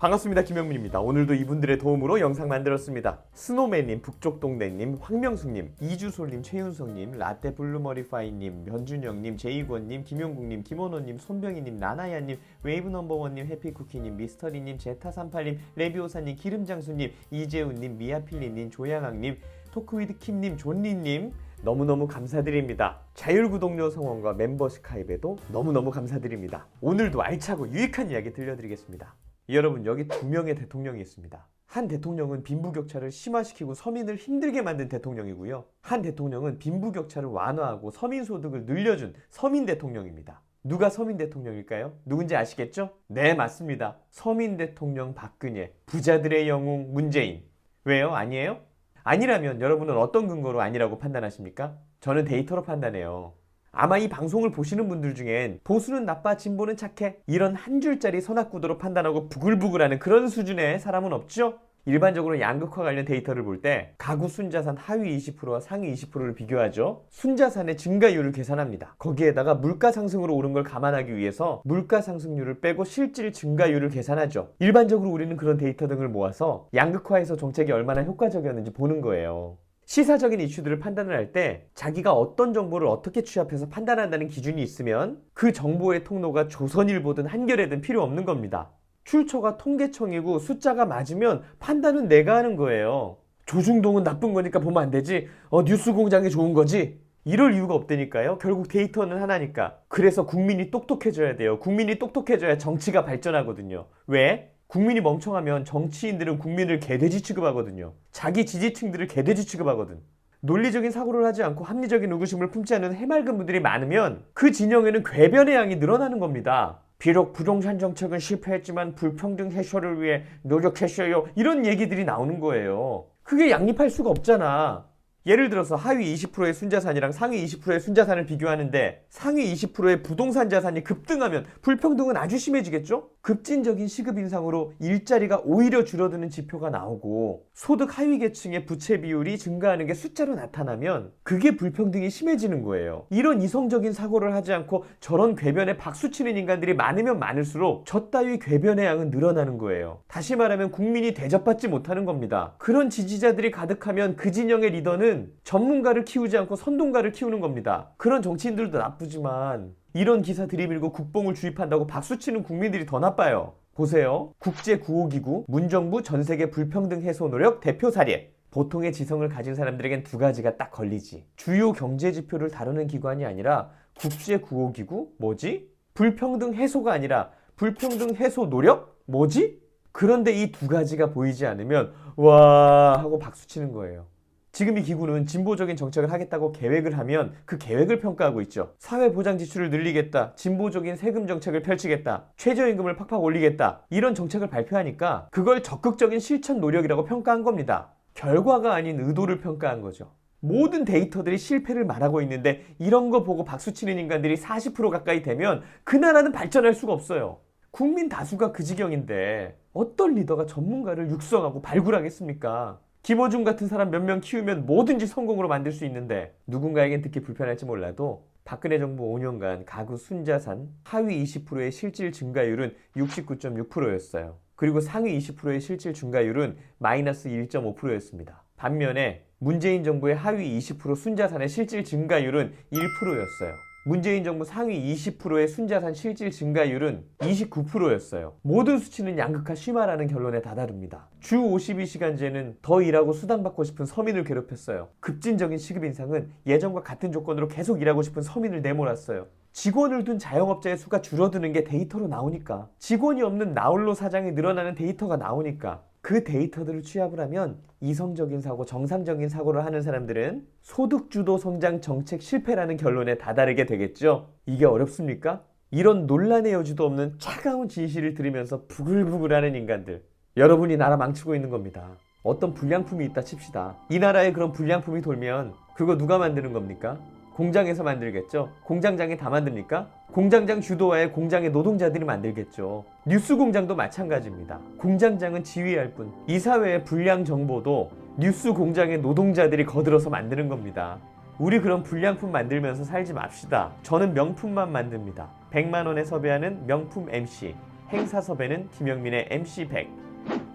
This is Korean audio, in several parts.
반갑습니다. 김영민입니다. 오늘도 이분들의 도움으로 영상 만들었습니다. 스노맨님, 북쪽동네님, 황명숙님, 이주솔님, 최윤성님, 라떼 블루머리파이님, 변준영님, 제이권님, 김용국님, 김원호님, 손병희님, 나나야님, 웨이브 넘버원님, 해피쿠키님, 미스터리님, 제타38님, 레비오사님, 기름장수님, 이재훈님, 미아필리님, 조양학님, 토크위드 킴님, 존리님, 너무너무 감사드립니다. 자율구독료 성원과 멤버십 가입에도 너무너무 감사드립니다. 오늘도 알차고 유익한 이야기 들려드리겠습니다. 여러분 여기 두 명의 대통령이 있습니다. 한 대통령은 빈부격차를 심화시키고 서민을 힘들게 만든 대통령이고요. 한 대통령은 빈부격차를 완화하고 서민 소득을 늘려준 서민 대통령입니다. 누가 서민 대통령일까요? 누군지 아시겠죠? 네, 맞습니다. 서민 대통령 박근혜, 부자들의 영웅 문재인. 왜요? 아니에요? 아니라면 여러분은 어떤 근거로 아니라고 판단하십니까? 저는 데이터로 판단해요. 아마 이 방송을 보시는 분들 중엔 보수는 나빠, 진보는 착해 이런 한 줄짜리 선악구도로 판단하고 부글부글하는 그런 수준의 사람은 없죠? 일반적으로 양극화 관련 데이터를 볼 때 가구 순자산 하위 20%와 상위 20%를 비교하죠. 순자산의 증가율을 계산합니다. 거기에다가 물가 상승으로 오른 걸 감안하기 위해서 물가 상승률을 빼고 실질 증가율을 계산하죠. 일반적으로 우리는 그런 데이터 등을 모아서 양극화에서 정책이 얼마나 효과적이었는지 보는 거예요. 시사적인 이슈들을 판단을 할 때 자기가 어떤 정보를 어떻게 취합해서 판단한다는 기준이 있으면 그 정보의 통로가 조선일보든 한겨레든 필요 없는 겁니다. 출처가 통계청이고 숫자가 맞으면 판단은 내가 하는 거예요. 조중동은 나쁜 거니까 보면 안 되지. 어, 뉴스 공장이 좋은 거지. 이럴 이유가 없다니까요. 결국 데이터는 하나니까. 그래서 국민이 똑똑해져야 돼요. 국민이 똑똑해져야 정치가 발전하거든요. 왜? 국민이 멍청하면 정치인들은 국민을 개돼지 취급하거든요. 자기 지지층들을 개돼지 취급하거든. 논리적인 사고를 하지 않고 합리적인 의구심을 품지 않는 해맑은 분들이 많으면 그 진영에는 궤변의 양이 늘어나는 겁니다. 비록 부동산 정책은 실패했지만 불평등 해소를 위해 노력했어요. 이런 얘기들이 나오는 거예요. 그게 양립할 수가 없잖아. 예를 들어서 하위 20%의 순자산이랑 상위 20%의 순자산을 비교하는데 상위 20%의 부동산 자산이 급등하면 불평등은 아주 심해지겠죠? 급진적인 시급 인상으로 일자리가 오히려 줄어드는 지표가 나오고 소득 하위 계층의 부채 비율이 증가하는 게 숫자로 나타나면 그게 불평등이 심해지는 거예요. 이런 이성적인 사고를 하지 않고 저런 궤변에 박수치는 인간들이 많으면 많을수록 저 따위 궤변의 양은 늘어나는 거예요. 다시 말하면 국민이 대접받지 못하는 겁니다. 그런 지지자들이 가득하면 그 진영의 리더는 전문가를 키우지 않고 선동가를 키우는 겁니다. 그런 정치인들도 나쁘지만 이런 기사 들이밀고 국뽕을 주입한다고 박수치는 국민들이 더 나빠요. 보세요. 국제구호기구, 문정부 전세계 불평등 해소 노력 대표 사례. 보통의 지성을 가진 사람들에겐 두 가지가 딱 걸리지. 주요 경제 지표를 다루는 기관이 아니라 국제구호기구? 뭐지? 불평등 해소가 아니라 불평등 해소 노력? 뭐지? 그런데 이 두 가지가 보이지 않으면 와 하고 박수 치는 거예요. 지금 이 기구는 진보적인 정책을 하겠다고 계획을 하면 그 계획을 평가하고 있죠. 사회 보장 지출을 늘리겠다. 진보적인 세금 정책을 펼치겠다. 최저임금을 팍팍 올리겠다. 이런 정책을 발표하니까 그걸 적극적인 실천 노력이라고 평가한 겁니다. 결과가 아닌 의도를 평가한 거죠. 모든 데이터들이 실패를 말하고 있는데 이런 거 보고 박수치는 인간들이 40% 가까이 되면 그 나라는 발전할 수가 없어요. 국민 다수가 그 지경인데 어떤 리더가 전문가를 육성하고 발굴하겠습니까? 김어준 같은 사람 몇 명 키우면 뭐든지 성공으로 만들 수 있는데 누군가에겐 듣기 불편할지 몰라도 박근혜 정부 5년간 가구 순자산 하위 20%의 실질 증가율은 69.6%였어요. 그리고 상위 20%의 실질 증가율은 마이너스 1.5%였습니다. 반면에 문재인 정부의 하위 20% 순자산의 실질 증가율은 1%였어요. 문재인 정부 상위 20%의 순자산 실질 증가율은 29%였어요. 모든 수치는 양극화 심화라는 결론에 다다릅니다. 주 52시간제는 더 일하고 수당받고 싶은 서민을 괴롭혔어요. 급진적인 시급 인상은 예전과 같은 조건으로 계속 일하고 싶은 서민을 내몰았어요. 직원을 둔 자영업자의 수가 줄어드는 게 데이터로 나오니까 직원이 없는 나홀로 사장이 늘어나는 데이터가 나오니까 그 데이터들을 취합을 하면 이성적인 사고, 정상적인 사고를 하는 사람들은 소득주도 성장 정책 실패라는 결론에 다다르게 되겠죠. 이게 어렵습니까? 이런 논란의 여지도 없는 차가운 진실을 들으면서 부글부글 하는 인간들. 여러분이 나라 망치고 있는 겁니다. 어떤 불량품이 있다 칩시다. 이 나라에 그런 불량품이 돌면 그거 누가 만드는 겁니까? 공장에서 만들겠죠. 공장장이 다 만듭니까? 공장장 주도하에 공장의 노동자들이 만들겠죠. 뉴스 공장도 마찬가지입니다. 공장장은 지휘할 뿐. 이 사회의 불량 정보도 뉴스 공장의 노동자들이 거들어서 만드는 겁니다. 우리 그런 불량품 만들면서 살지 맙시다. 저는 명품만 만듭니다. 100만 원에 섭외하는 명품 MC. 행사 섭외는 김영민의 MC100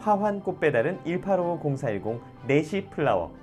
화환 꽃배달은 1855-0410 4시 플라워